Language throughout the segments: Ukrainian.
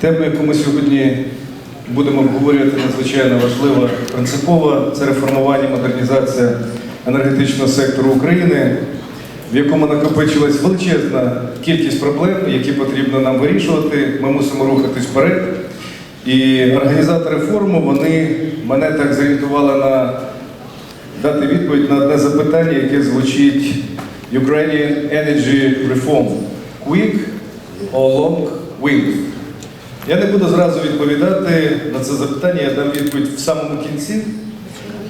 Тема, яку ми сьогодні будемо обговорювати, надзвичайно важлива, принципова. Це реформування, модернізація енергетичного сектору України, в якому накопичилась величезна кількість проблем, які потрібно нам вирішувати. Ми мусимо рухатись вперед. І організатори форуму вони мене так зорієнтували на дати відповідь на одне запитання, яке звучить Ukrainian Energy Reform. Quick or long win? Я не буду зразу відповідати на це запитання, я дам відповідь в самому кінці.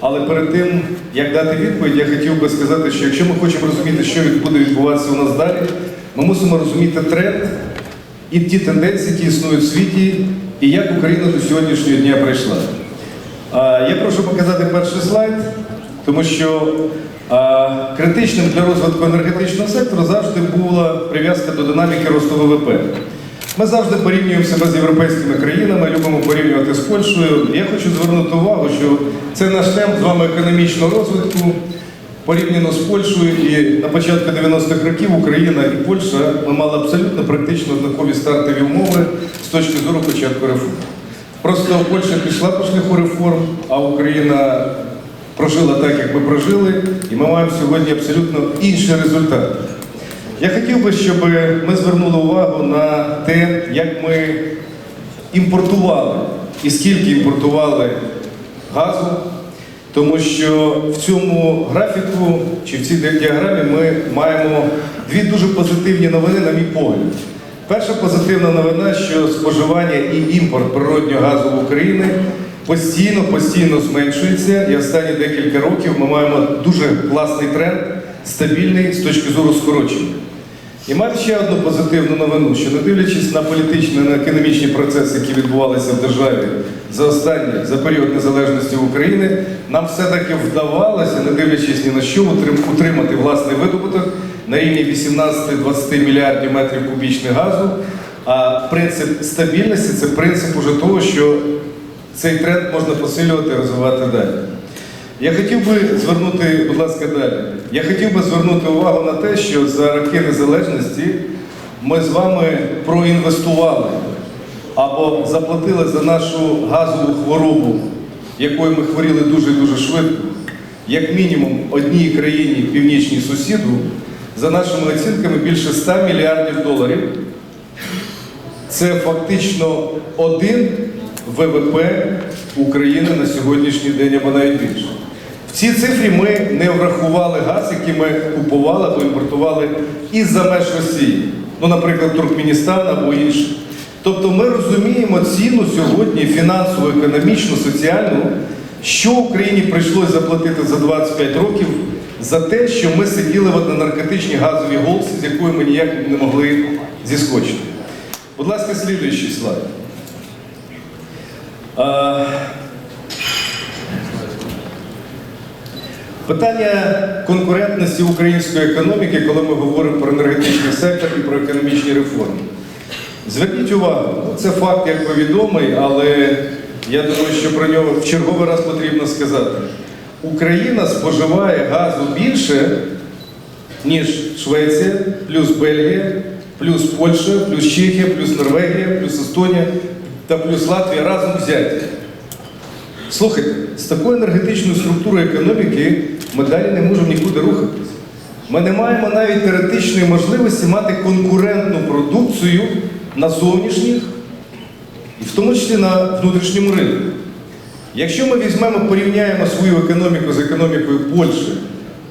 Але перед тим, як дати відповідь, я хотів би сказати, що якщо ми хочемо розуміти, що буде відбуватися у нас далі, ми мусимо розуміти тренд і ті тенденції, які існують в світі, і як Україна до сьогоднішнього дня прийшла. Я прошу показати перший слайд, тому що критичним для розвитку енергетичного сектору завжди була прив'язка до динаміки росту ВВП. Ми завжди порівнюємо себе з європейськими країнами, любимо порівнювати з Польщею. Я хочу звернути увагу, що це наш темп з вами економічного розвитку. Порівняно з Польщею і на початку 90-х років Україна і Польща ми мали абсолютно практично однакові стартові умови з точки зору початку реформ. Просто Польща пішла по шляху реформ, а Україна прожила так, як ми прожили, і ми маємо сьогодні абсолютно інший результат. Я хотів би, щоб ми звернули увагу на те, як ми імпортували і скільки імпортували газу, тому що в цьому графіку чи в цій діаграмі ми маємо дві дуже позитивні новини, на мій погляд. Перша позитивна новина, що споживання і імпорт природнього газу в Україні постійно, постійно зменшується, і останні декілька років ми маємо дуже класний тренд, стабільний з точки зору скорочення. І маю ще одну позитивну новину, що не дивлячись на політичні, на економічні процеси, які відбувалися в державі за останні, за період незалежності України, нам все-таки вдавалося, не дивлячись ні на що, утримати власний видобуток на рівні 18-20 мільярдів метрів кубічних газу. А принцип стабільності це принцип уже того, що цей тренд можна посилювати, і розвивати далі. Я хотів би звернути, будь ласка, далі. Я хотів би звернути увагу на те, що за роки незалежності ми з вами проінвестували або заплатили за нашу газову хворобу, якою ми хворіли дуже дуже швидко, як мінімум одній країні північній сусіду, за нашими оцінками більше 100 мільярдів доларів. Це фактично один ВВП України на сьогоднішній день або навіть більше. В цій цифрі ми не врахували газ, який ми купували або імпортували із-за меж Росії, ну, наприклад, Туркменістан або інше. Тобто ми розуміємо ціну сьогодні фінансову, економічну, соціальну, що Україні прийшлось заплатити за 25 років за те, що ми сиділи в наркотичній газовій голці, з якою ми ніяк не могли зіскочити. Будь ласка, слідуючий слайд. Питання конкурентності української економіки, коли ми говоримо про енергетичний сектор і про економічні реформи. Зверніть увагу, це факт якби відомий, але я думаю, що про нього в черговий раз потрібно сказати. Україна споживає газу більше, ніж Швеція, плюс Бельгія, плюс Польща, плюс Чехія, плюс Норвегія, плюс Естонія та плюс Латвія разом взяті. Слухайте, з такою енергетичною структурою економіки ми далі не можемо нікуди рухатись. Ми не маємо навіть теоретичної можливості мати конкурентну продукцію на зовнішніх, і в тому числі на внутрішньому ринку. Якщо ми візьмемо, порівняємо свою економіку з економікою Польщі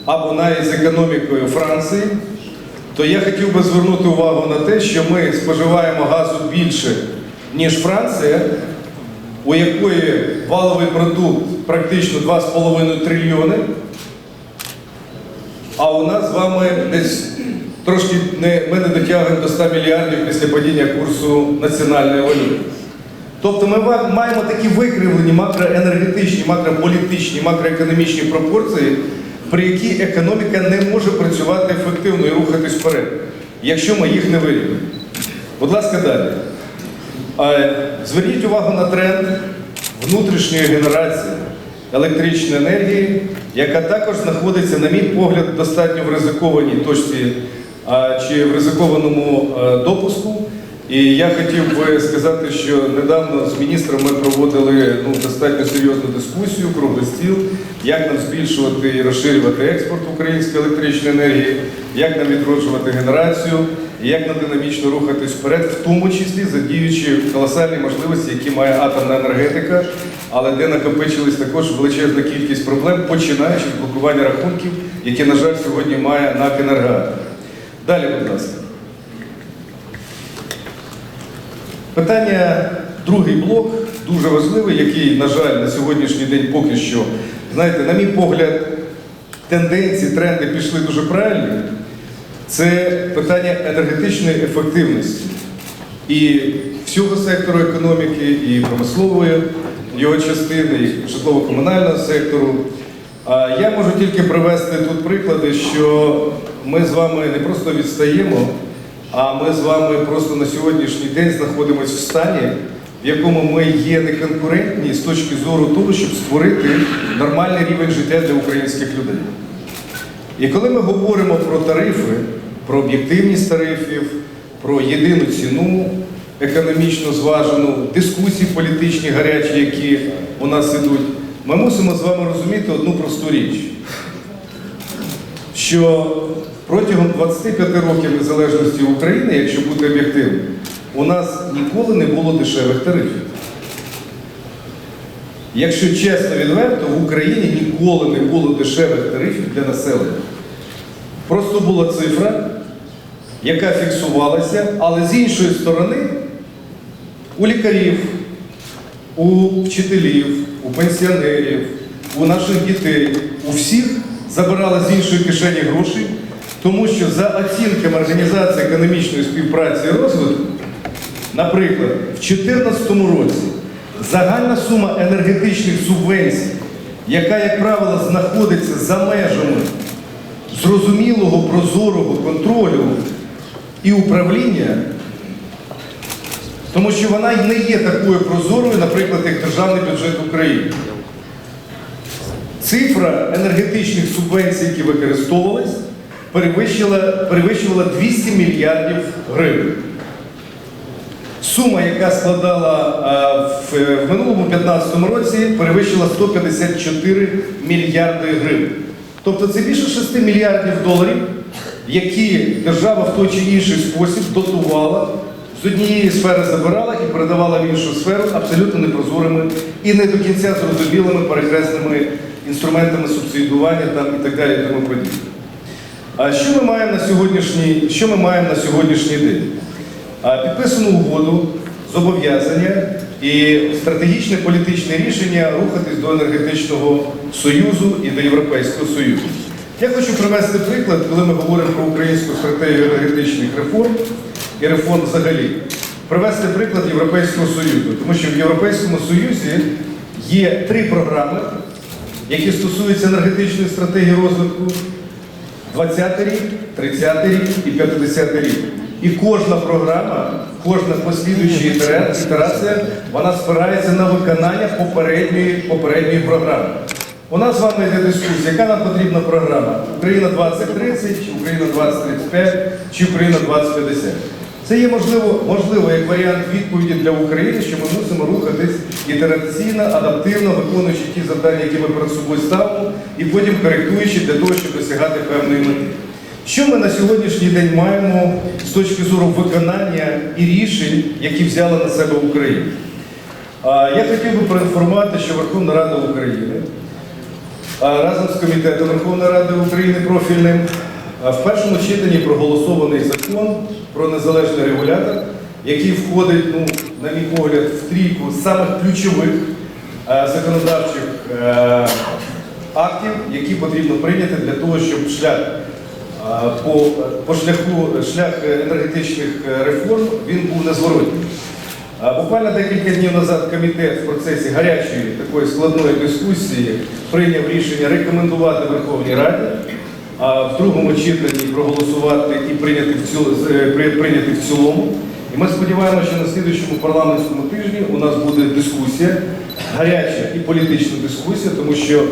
або навіть з економікою Франції, то я хотів би звернути увагу на те, що ми споживаємо газу більше, ніж Франція, у якої валовий продукт практично 2,5 трильйони, а у нас з вами десь трошки не, ми не дотягуємо до 100 мільярдів після падіння курсу національної валюти. Тобто ми маємо такі викривлені макроенергетичні, макрополітичні, макроекономічні пропорції, при які економіка не може працювати ефективно і рухатись вперед, якщо ми їх не вирівняємо. Будь ласка, далі. Е, Зверніть увагу на тренд внутрішньої генерації електричної енергії, яка також знаходиться, на мій погляд, достатньо в ризикованій точці чи в ризикованому е, допуску. І я хотів би сказати, що недавно з міністром ми проводили ну, достатньо серйозну дискусію, круглий стіл, як нам збільшувати і розширювати експорт української електричної енергії, як нам відроджувати генерацію, як нам динамічно рухатись вперед, в тому числі задіючи колосальні можливості, які має атомна енергетика, але де накопичилась також величезна кількість проблем, починаючи з блокування рахунків, які, на жаль, сьогодні має НАК «Енергоатом». Далі, будь ласка. Питання, другий блок, дуже важливий, який, на жаль, на сьогоднішній день поки що, знаєте, на мій погляд, тенденції, тренди пішли дуже правильні. Це питання енергетичної ефективності і всього сектору економіки, і промислової його частини, і житлово-комунального сектору. Я можу тільки привести тут приклади, що ми з вами не просто відстаємо, а ми з вами просто на сьогоднішній день знаходимося в стані, в якому ми є неконкурентні з точки зору того, щоб створити нормальний рівень життя для українських людей. І коли ми говоримо про тарифи, про об'єктивність тарифів, про єдину ціну економічно зважену, дискусії політичні гарячі, які у нас ідуть, ми мусимо з вами розуміти одну просту річ, що протягом 25 років незалежності України, якщо бути об'єктивним, у нас ніколи не було дешевих тарифів. Якщо чесно відверто, в Україні ніколи не було дешевих тарифів для населення. Просто була цифра, яка фіксувалася, але з іншої сторони у лікарів, у вчителів, у пенсіонерів, у наших дітей, у всіх забирали з іншої кишені гроші, тому що за оцінками Організації економічної співпраці і розвитку, наприклад, в 2014 році загальна сума енергетичних субвенцій, яка, як правило, знаходиться за межами зрозумілого, прозорого контролю і управління, тому що вона не є такою прозорою, наприклад, як державний бюджет України. Цифра енергетичних субвенцій, які використовувались, перевищила, перевищувала 200 мільярдів гривень. Сума, яка складала а, в, в минулому 2015 році, перевищила 154 мільярди гривень. Тобто це більше 6 мільярдів доларів, які держава в той чи інший спосіб дотувала, з однієї сфери забирала і передавала в іншу сферу абсолютно непрозорими і не до кінця зрозумілими перекресними інструментами субсидіювання там, і так далі. Тому подібне. А що ми маємо на сьогоднішній, що ми маємо на сьогоднішній день? А, Підписано угоду, зобов'язання і стратегічне політичне рішення рухатись до енергетичного союзу і до Європейського Союзу. Я хочу привести приклад, коли ми говоримо про українську стратегію енергетичних реформ і реформ взагалі. Привести приклад Європейського Союзу, тому що в Європейському Союзі є три програми, які стосуються енергетичної стратегії розвитку 20 рік, 30 рік і 50 рік. І кожна програма, кожна послідуюча ітерація, вона спирається на виконання попередньої, попередньої програми. У нас з вами йде дискусія, яка нам потрібна програма? Україна 2030, чи Україна 2035, чи Україна 2050. Це є можливо, можливо як варіант відповіді для України, що ми мусимо рухатись ітераційно, адаптивно, виконуючи ті завдання, які ми перед собою ставимо, і потім коректуючи для того, щоб досягати певної мети. Що ми на сьогоднішній день маємо з точки зору виконання і рішень, які взяла на себе Україна? Я хотів би проінформувати, що Верховна Рада України разом з Комітетом Верховної Ради України профільним в першому читанні проголосований закон про незалежний регулятор, який входить, ну, на мій погляд, в трійку самих ключових законодавчих е, актів, які потрібно прийняти для того, щоб шлях по, по шляху шлях енергетичних е, реформ він був незворотній. А Буквально декілька днів назад комітет в процесі гарячої такої складної дискусії прийняв рішення рекомендувати Верховній Раді в другому читанні проголосувати і прийняти в, ціло, е, при- прийняти в цілому. І ми сподіваємося, що на слідуючому парламентському тижні у нас буде дискусія, гаряча і політична дискусія, тому що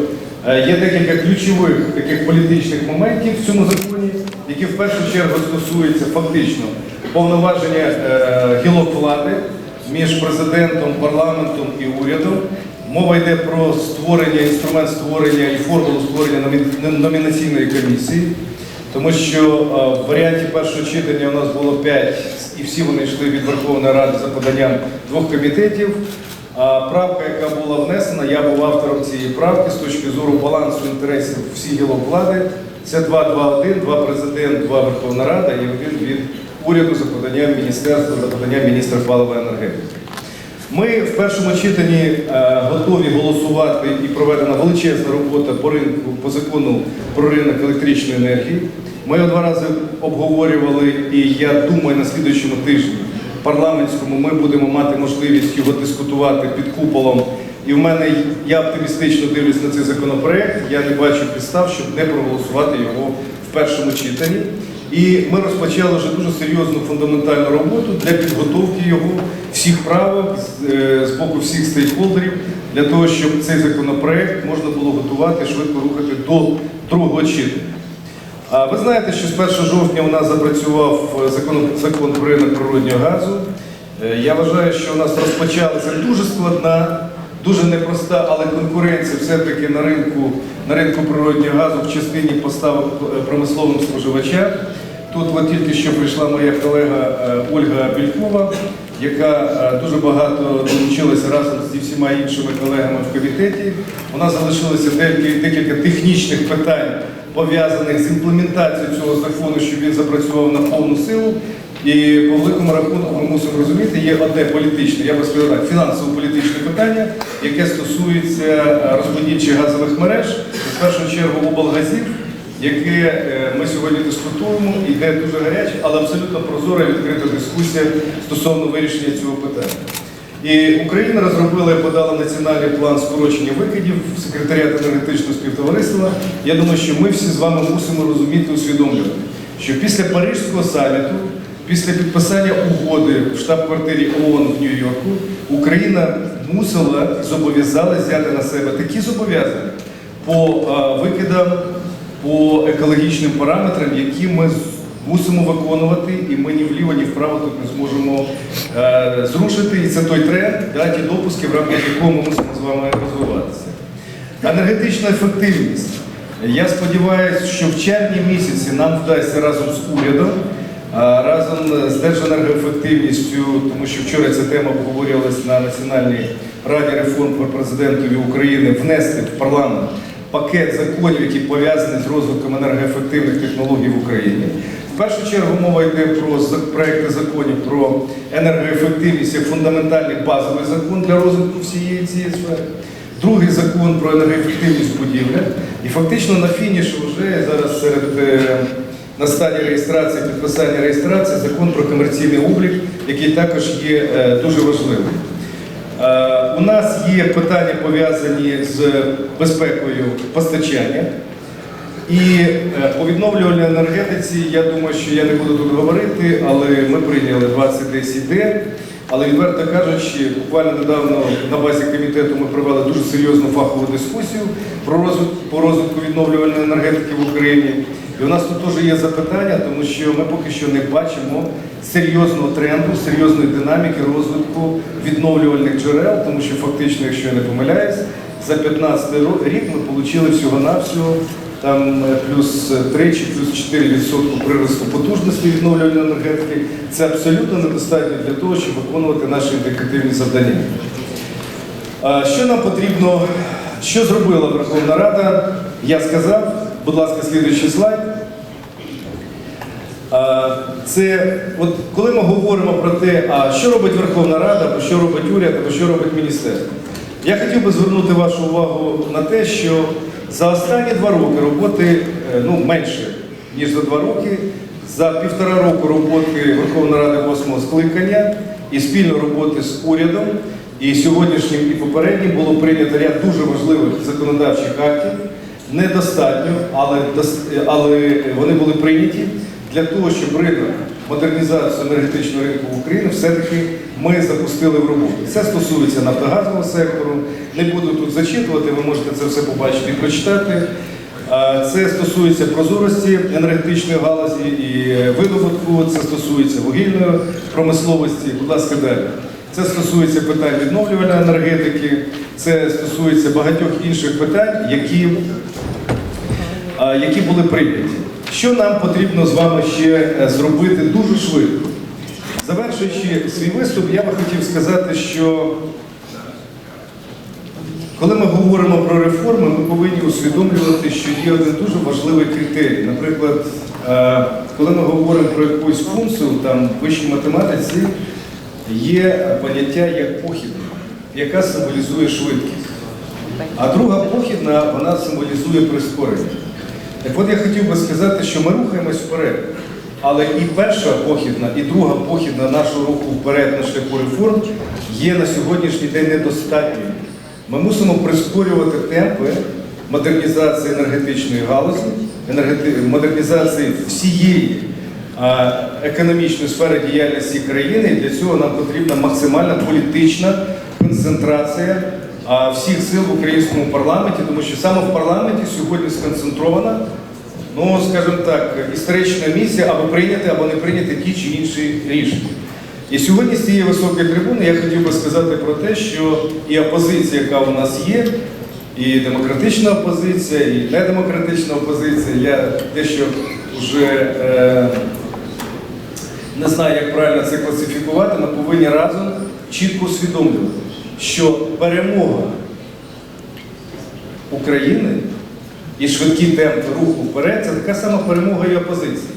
є декілька ключових таких політичних моментів в цьому законі, які в першу чергу стосуються фактично повноваження е, гілок влади між президентом, парламентом і урядом. Мова йде про створення, інструмент створення і формулу створення номінаційної комісії. Тому що е, в варіанті першого читання у нас було 5, і всі вони йшли від Верховної Ради за поданням двох комітетів. А правка, яка була внесена, я був автором цієї правки з точки зору балансу інтересів всіх гілок влади. Це 2-2-1, два президент, два Верховна Рада і один від уряду за поданням міністерства, за поданням міністра палива енергетики. Ми в першому читанні е, готові голосувати і проведена величезна робота по ринку по закону про ринок електричної енергії. Ми його два рази обговорювали, і я думаю, на слідуючому тижні парламентському ми будемо мати можливість його дискутувати під куполом. І в мене я оптимістично дивлюсь на цей законопроект. Я не бачу підстав, щоб не проголосувати його в першому читанні. І ми розпочали вже дуже серйозну фундаментальну роботу для підготовки його всіх правок з, е, боку всіх стейкхолдерів, для того, щоб цей законопроект можна було готувати швидко рухати до другого читання. Ви знаєте, що з 1 жовтня у нас запрацював е, закон, закон про ринок природнього газу. Е, Я вважаю, що у нас розпочалася дуже складна, дуже непроста, але конкуренція все-таки на ринку, на ринку природнього газу в частині поставок е, промисловим споживачам. Тут от тільки що прийшла моя колега Ольга Бількова, яка дуже багато долучилася разом зі всіма іншими колегами в комітеті. У нас залишилося декілька технічних питань, пов'язаних з імплементацією цього закону, щоб він запрацював на повну силу. І по великому рахунку ми мусимо розуміти, є одне політичне, я би сказав фінансово-політичне питання, яке стосується е, розподільчих газових мереж, в першу чергу облгазів, яке е, ми сьогодні дискутуємо, йде дуже гаряча, але абсолютно прозора і відкрита дискусія стосовно вирішення цього питання. І Україна розробила і подала національний план скорочення викидів в секретаріат енергетичного співтовариства. Я думаю, що ми всі з вами мусимо розуміти, усвідомлювати, що після Парижського саміту, після підписання угоди в штаб-квартирі ООН в Нью-Йорку, Україна мусила і зобов'язалась взяти на себе такі зобов'язання по викидам, по екологічним параметрам, які ми мусимо виконувати, і ми ні вліво, ні вправо тут не зможемо е, зрушити. І це той тренд, да, ті допуски, в рамках якого ми мусимо з вами розвиватися. Енергетична ефективність. Я сподіваюся, що в червні місяці нам вдасться разом з урядом, а, разом з Держенергоефективністю, тому що вчора ця тема обговорювалась на Національній раді реформ при президентові України, внести в парламент пакет законів, які пов'язані з розвитком енергоефективних технологій в Україні. В першу чергу мова йде про проекти законів про енергоефективність як фундаментальний базовий закон для розвитку всієї цієї сфери. Другий закон про енергоефективність будівля. І фактично на фініші вже зараз серед е, на стадії реєстрації, підписання реєстрації закон про комерційний облік, який також є е, дуже важливим. Е, У нас є питання пов'язані з безпекою постачання. І е, по відновлювальній енергетиці, я думаю, що я не буду тут говорити, але ми прийняли 2010D. Але відверто кажучи, буквально недавно на базі комітету ми провели дуже серйозну фахову дискусію про розвитку, по розвитку відновлювальної енергетики в Україні. І у нас тут теж є запитання, тому що ми поки що не бачимо серйозного тренду, серйозної динаміки розвитку відновлювальних джерел, тому що фактично, якщо я не помиляюсь, за 15 ро- рік ми отримали всього-навсього там е, плюс 3 чи плюс 4 відсотку приросту потужності відновлювальної енергетики. Це абсолютно недостатньо для того, щоб виконувати наші індикативні завдання. Що нам потрібно, що зробила Верховна Рада? Я сказав, будь ласка, слідуючий слайд. Це от коли ми говоримо про те, а що робить Верховна Рада, або що робить уряд, або що робить міністерство. Я хотів би звернути вашу увагу на те, що за останні два роки роботи, е, ну менше ніж за два роки, за півтора року роботи Верховної Ради восьмого скликання і спільної роботи з урядом, і сьогоднішнім, і попереднім було прийнято ряд дуже важливих законодавчих актів. Недостатньо, але, але вони були прийняті для того, щоб ринок, модернізацію енергетичного ринку в Україні все-таки ми запустили в роботу. Це стосується нафтогазового сектору. Не буду тут зачитувати, ви можете це все побачити і прочитати. Це стосується прозорості енергетичної галузі і видобутку, це стосується вугільної промисловості. Будь ласка, далі. Це стосується питань відновлювальної енергетики, це стосується багатьох інших питань, які, які були прийняті. Що нам потрібно з вами ще е, зробити дуже швидко? Завершуючи свій виступ, я би хотів сказати, що коли ми говоримо про реформи, ми повинні усвідомлювати, що є один дуже важливий критерій. Наприклад, е, коли ми говоримо про якусь функцію там, в вищій математиці, є поняття як похідна, яка символізує швидкість. А друга похідна, вона символізує прискорення. Так от я хотів би сказати, що ми рухаємось вперед. Але і перша похідна, і друга похідна нашого руху вперед на шляху реформ є на сьогоднішній день недостатньою. Ми мусимо прискорювати темпи модернізації енергетичної галузі, модернізації всієї економічної сфери діяльності країни. І для цього нам потрібна максимальна політична концентрація всіх сил в українському парламенті, тому що саме в парламенті сьогодні сконцентрована, ну скажімо так, історична місія або прийняти, або не прийняти ті чи інші рішення. І сьогодні з цієї високої трибуни я хотів би сказати про те, що і опозиція, яка у нас є, і демократична опозиція, і недемократична опозиція, я дещо вже е, не знаю, як правильно це класифікувати, ми повинні разом чітко усвідомлювати, що перемога України і швидкі темпи руху вперед це така сама перемога і опозиції.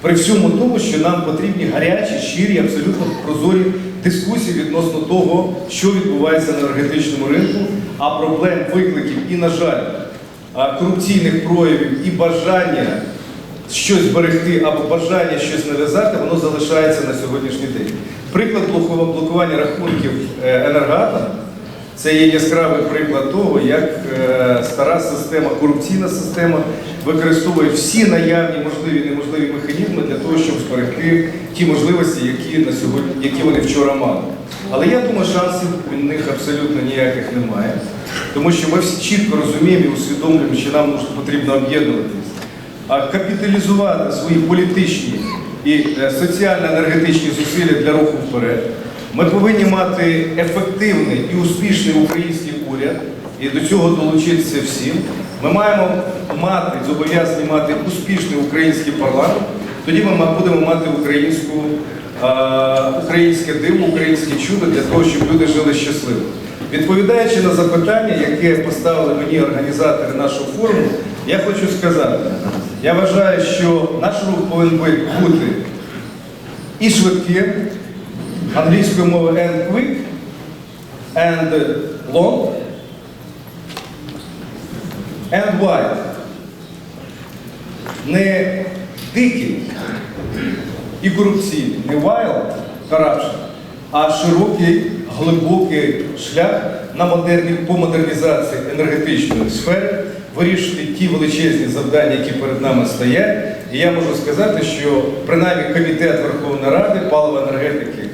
При всьому тому, що нам потрібні гарячі, щирі, абсолютно прозорі дискусії відносно того, що відбувається на енергетичному ринку, а проблем, викликів і, на жаль, корупційних проявів і бажання щось зберегти або бажання щось нав'язати, воно залишається на сьогоднішній день. Приклад блокува- блокування рахунків е, енергоатому це є яскравий приклад того, як е, стара система, корупційна система використовує всі наявні можливі і неможливі механізми для того, щоб зберегти ті можливості, які на сьогодні, які вони вчора мали. Але я думаю, шансів у них абсолютно ніяких немає, тому що ми всі чітко розуміємо і усвідомлюємо, що нам потрібно об'єднуватись, а капіталізувати свої політичні і е, соціально-енергетичні зусилля для руху вперед. Ми повинні мати ефективний і успішний український уряд, і до цього долучитися всім. Ми маємо мати, зобов'язані мати успішний український парламент, тоді ми будемо мати українську, українське диво, українське чудо для того, щоб люди жили щасливо. Відповідаючи на запитання, яке поставили мені організатори нашого форуму, я хочу сказати, я вважаю, що наш рух повинен бути і швидким, англійською мовою and quick, and long, and wide. Не дикий і корупційний, не wild corruption, а широкий, глибокий шлях на модерні, по модернізації енергетичної сфери, вирішити ті величезні завдання, які перед нами стоять. І я можу сказати, що принаймні комітет Верховної Ради паливо-енергетики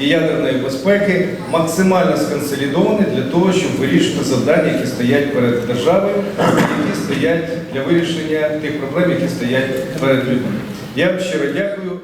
і ядерної безпеки максимально сконсолідований для того, щоб вирішити завдання, які стоять перед державою, які стоять для вирішення тих проблем, які стоять перед людьми. Я вам щиро дякую.